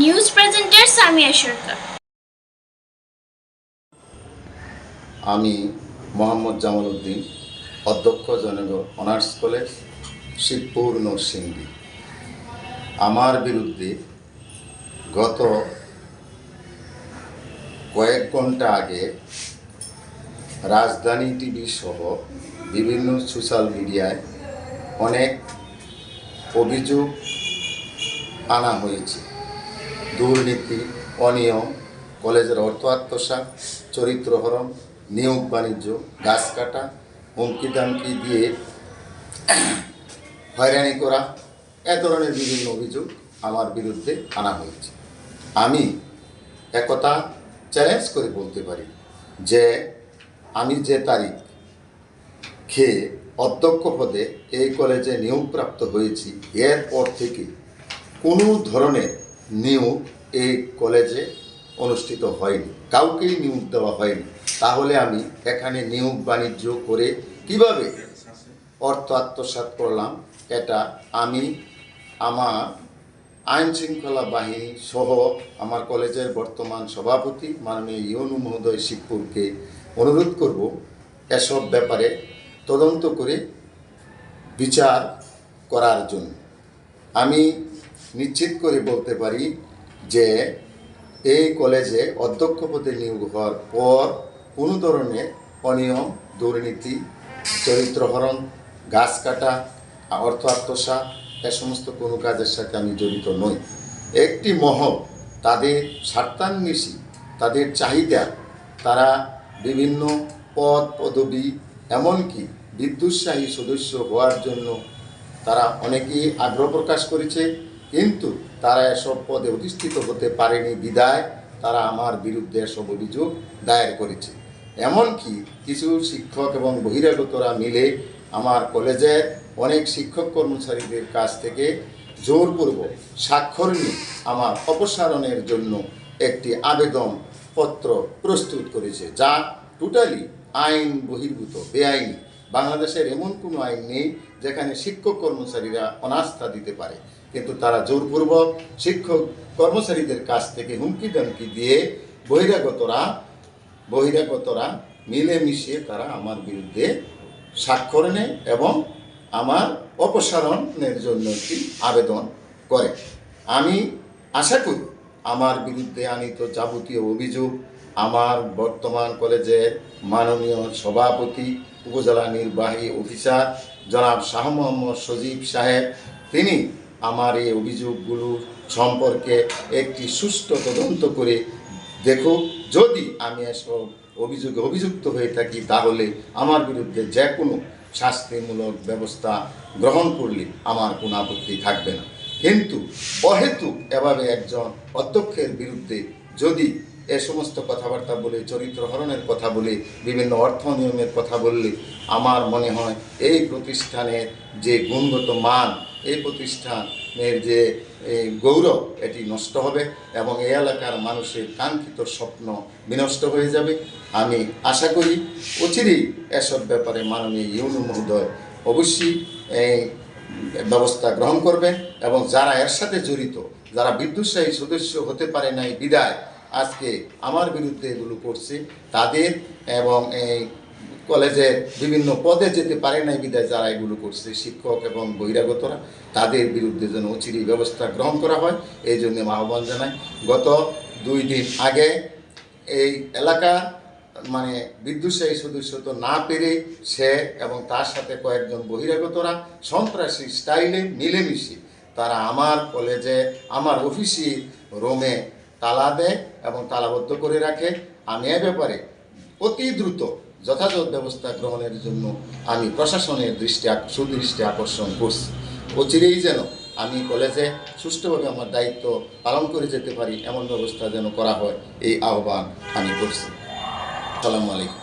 News presenter Samia সরকার। আমি মোহাম্মদ জামাল উদ্দিন, অধ্যক্ষ জনগণ অনার্স কলেজ, শিবপুর নরসিংদী। আমার বিরুদ্ধে গত কয়েক ঘণ্টা আগে রাজধানী টিভি সহ বিভিন্ন সোশ্যাল মিডিয়ায় অনেক অভিযোগ আনা হয়েছে। দুর্নীতি, অনিয়ম, কলেজের অর্থ আত্মসাৎ চরিত্রহরণ নিয়োগ বাণিজ্য, গাছ কাটা, হুমকি দিয়ে হয়রানি করা, এ ধরনের বিভিন্ন অভিযোগ আমার বিরুদ্ধে আনা হয়েছে। আমি একথা চ্যালেঞ্জ করে বলতে পারি যে আমি যে তারিখ খেয়ে অধ্যক্ষ পদে এই কলেজে নিয়োগপ্রাপ্ত হয়েছি, এরপর থেকে কোনো ধরনের নিয়োগ এই কলেজে অনুষ্ঠিত হয়নি। কাউকেই নিয়োগ দেওয়া হয়নি। তাহলে আমি এখানে নিয়োগ বাণিজ্য করে কীভাবে অর্থ আত্মসাৎ করলাম, এটা আমি আমার আইন শৃঙ্খলা বাহিনী সহ আমার কলেজের বর্তমান সভাপতি মাননীয় ইউনু মহোদয় শিবপুরকে অনুরোধ করব এসব ব্যাপারে তদন্ত করে বিচার করার জন্য। আমি নিশ্চিত করে বলতে পারি যে এই কলেজে অধ্যক্ষ পদে নিয়োগ হওয়ার পর কোনো ধরনের অনিয়ম, দুর্নীতি, চরিত্রহরণ, গাছ কাটা, অর্থ আত্মসাৎ এ সমস্ত কোনো কাজের সাথে আমি জড়িত নই। একটি মহল, তাদের স্বার্থান্বেষী, তাদের চাহিদা, তারা বিভিন্ন পদ, পদবি, এমনকি বিদ্যুৎসাহী সদস্য হওয়ার জন্য তারা অনেকেই আগ্রহ প্রকাশ করেছে, কিন্তু তারা এসব পদে অধিষ্ঠিত হতে পারেনি, বিদায় তারা আমার বিরুদ্ধে এসব অভিযোগ দায়ের করেছে। এমনকি কিছু শিক্ষক এবং বহিরাগতরা মিলে আমার কলেজের অনেক শিক্ষক কর্মচারীদের কাছ থেকে জোরপূর্বক স্বাক্ষর নিয়ে আমার অপসারণের জন্য একটি আবেদন পত্র প্রস্তুত করেছে, যা টোটালি আইন বহির্ভূত, বেআইনি। বাংলাদেশের এমন কোনো আইন নেই যেখানে শিক্ষক কর্মচারীরা অনাস্থা দিতে পারে। কিন্তু তারা জোরপূর্বক শিক্ষক কর্মচারীদের কাছ থেকে হুমকি ধমকি দিয়ে বহিরাগতরা বহিরাগতরা মিলেমিশে তারা আমার বিরুদ্ধে স্বাক্ষর নেয় এবং আমার অপসারণের জন্য একটি আবেদন করে। আমি আশা করি আমার বিরুদ্ধে আনিত যাবতীয় অভিযোগ আমার বর্তমান কলেজের মাননীয় সভাপতি উপজেলা নির্বাহী অফিসার জনাব শাহ মোহাম্মদ সজীব সাহেব। তিনি আমার এই অভিযোগগুলো সম্পর্কে একটি সুষ্ঠু তদন্ত করে দেখুক। যদি আমি এসব অভিযোগে অভিযুক্ত হয়ে থাকি, তাহলে আমার বিরুদ্ধে যে কোনো শাস্তিমূলক ব্যবস্থা গ্রহণ করলে আমার কোনো আপত্তি থাকবে না। কিন্তু অহেতুক এভাবে একজন অধ্যক্ষের বিরুদ্ধে যদি এ সমস্ত কথাবার্তা বলে চরিত্র হরণের কথা বলে, বিভিন্ন অর্থ নিয়মের কথা বললে আমার মনে হয় এই প্রতিষ্ঠানের যে গুণগত মান, এই প্রতিষ্ঠানের যে গৌরব, এটি নষ্ট হবে এবং এই এলাকার মানুষের কাঙ্ক্ষিত স্বপ্ন বিনষ্ট হয়ে যাবে। আমি আশা করি অচিরেই এসব ব্যাপারে মাননীয় ইউনু মহোদয় অবশ্যই এই ব্যবস্থা গ্রহণ করবেন এবং যারা এর সাথে জড়িত, যারা বিদ্যুৎসাহী সদস্য হতে পারে নাই বিদায় আজকে আমার বিরুদ্ধে এগুলো করছে, তাদের এবং এই কলেজের বিভিন্ন পদে যেতে পারে নাই বিদায় যারা এগুলো করছে, শিক্ষক এবং বহিরাগতরা, তাদের বিরুদ্ধে যেন অচিরেই ব্যবস্থা গ্রহণ করা হয়, এই জন্য আহ্বান জানাই। গত দুই দিন আগে এই এলাকা মানে বিদ্যুৎসাহী সদস্য তো না পেরে সে এবং তার সাথে কয়েকজন বহিরাগতরা সন্ত্রাসী স্টাইলে মিলেমিশে তারা আমার কলেজে, আমার অফিসি রোমে তালা দেয় এবং তালাবদ্ধ করে রাখে। আমি এ ব্যাপারে অতি দ্রুত যথাযথ ব্যবস্থা গ্রহণের জন্য আমি প্রশাসনের দৃষ্টি সুদৃষ্টি আকর্ষণ করছি। অচিরেই যেন আমি কলেজে সুষ্ঠুভাবে আমার দায়িত্ব পালন করে যেতে পারি, এমন ব্যবস্থা যেন করা হয়, এই আহ্বান আমি করছি। সালামু আলাইকুম।